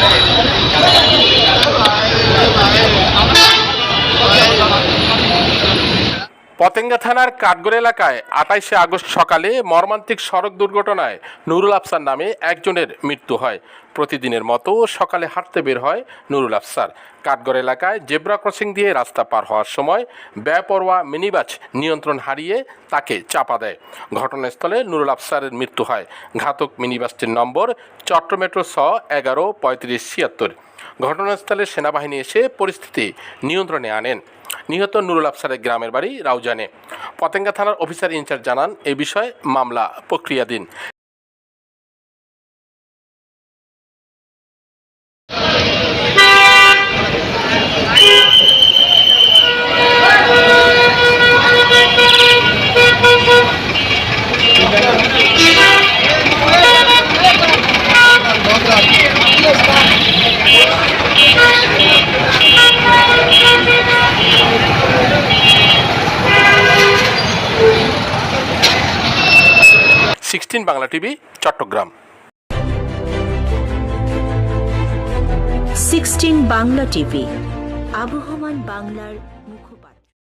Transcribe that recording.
Thank you. Patenga থানার কাঠগড় এলাকায় আঠাইশে August সকালে মর্মান্তিক সড়ক দুর্ঘটনায় নুরুল আফসার নামে একজনের মৃত্যু হয়। প্রতিদিনের মতো সকালে হাঁটতে বের হয় নুরুল আফসার। কাঠগড় এলাকায় জেব্রা ক্রসিং দিয়ে রাস্তা পার হওয়ার সময় বেপরোয়া মিনিবাস নিয়ন্ত্রণ হারিয়ে তাকে চাপা দেয়। ঘটনাস্থলে নুরুল আফসারের মৃত্যু হয়। ঘাতক মিনিবাসটির নম্বর চট্টমেট্রো ছ এগারো পঁয়ত্রিশ ছিয়াত্তর। ঘটনাস্থলে সেনাবাহিনী এসে পরিস্থিতি নিয়ন্ত্রণে আনেন। নিহত নুরুল আফসারের গ্রামের বাড়ি রাউজানে। পতেঙ্গা থানার অফিসার ইনচার্জ জানান, এ বিষয়ে মামলা প্রক্রিয়াধীন। Sixteen Bangla TV Chattogram. Sixteen Bangla TV আবহমান বাংলার